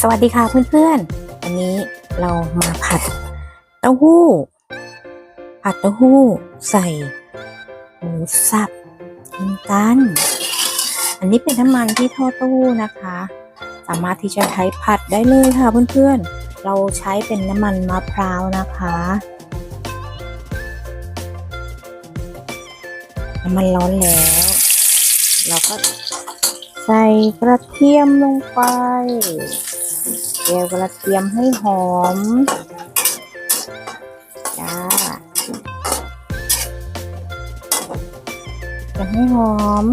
สวัสดีค่ะเพื่อนๆอันนี้เรามาผัดเต้าหู้ ผัดเต้าหู้ใส่หมูสับกินกัน อันนี้เป็นน้ำมันที่ทอดเต้าหู้นะคะ สามารถที่จะใช้ผัดได้เลยค่ะเพื่อนๆ เราใช้เป็นน้ำมันมะพร้าวนะคะ น้ำมันร้อนแล้ว เราก็ใส่กระเทียมลงไปเจียวกระเทียมให้หอมจ้าจะให้หอม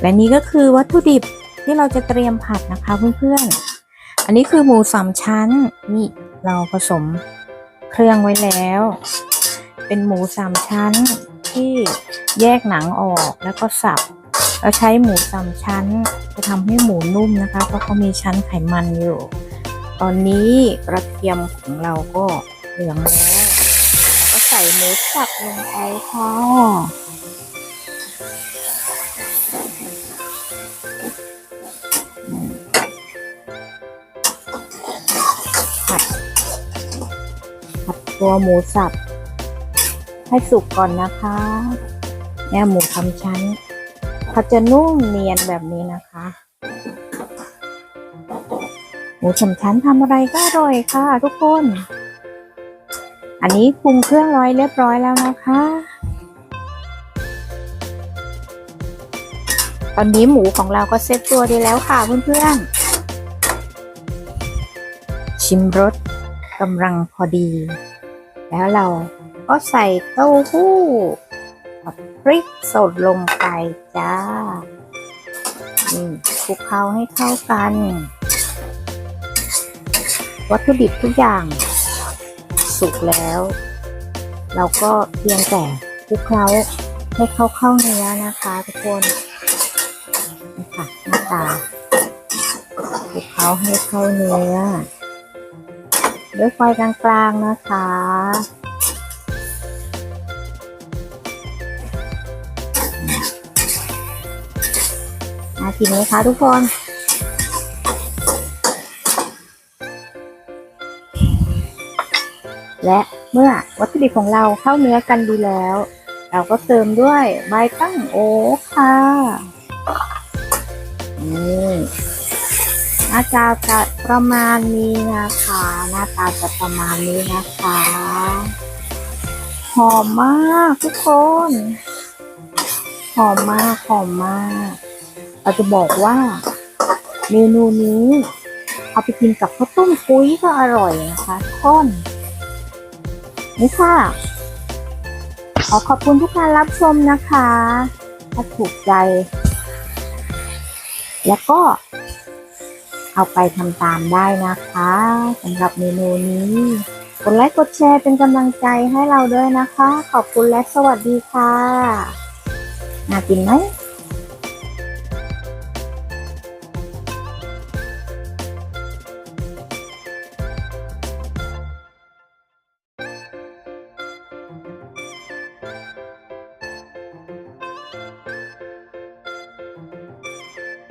และนี่ก็คือวัตถุดิบที่เราจะเตรียมผัดนะคะเพื่อนๆ อันนี้คือหมูสามชั้น นี่เราผสมเครื่องไว้แล้ว เป็นหมูสามชั้นที่แยกหนังออกแล้วก็สับเราใช้หมูสามชั้น จะทำให้หมูนุ่มนะคะ เพราะเขามีชั้นไขมันอยู่ ตอนนี้กระเทียมของเราก็เหลืองแล้วก็ใส่หมูสับลงไปค่ะผัดผัดตัวหมูสับ ให้สุกก่อนนะคะเนี่ยหมูทำชั้นเขาจะนุ่มเนียนแบบนี้นะคะ หมูสามชั้นทำอะไรก็อร่อยค่ะ ทุกคน อันนี้ปรุงเครื่องร้อยเรียบร้อยแล้วนะคะ ตอนนี้หมูของเราก็เซ็ตตัวดีแล้วค่ะเพื่อนๆ ชิมรสกำลังพอดี แล้วเรา ก็ใส่เต้าหู้กับพริกสดลงไปจ้านี่คลุกเคล้าให้เข้ากัน วัตถุดิบทุกอย่างสุกแล้ว เราก็เพียงแต่คลุกเคล้าให้เข้าเข้าเนื้อนะคะทุกคนนี่ค่ะหน้าตาคลุกเคล้าให้เข้าเนื้อ ด้วยไฟกลางๆนะคะ มาทีนี้คะทุกคน และเมื่อวัตถุดิบของเราเข้าเนื้อกันดีแล้ว เราก็เติมด้วยใบตั้งโอ๊กค่ะนี่หน้าตาจะประมาณนี้นะคะ หน้าตาจะประมาณนี้นะคะ หอมมากทุกคน หอมมาก หอมมาก เราจะบอกว่าเมนูนี้เอาไปกินกับข้าวต้มกุ้ยก็อร่อยนะคะทุกคนนี่ค่ะ ขอขอบคุณทุกการรับชมนะคะ ถ้าถูกใจ แล้วก็เอาไปทำตามได้นะคะสำหรับเมนูนี้ กดไลค์กดแชร์เป็นกำลังใจให้เราด้วยนะคะ ขอบคุณและสวัสดีค่ะน่ากินไหม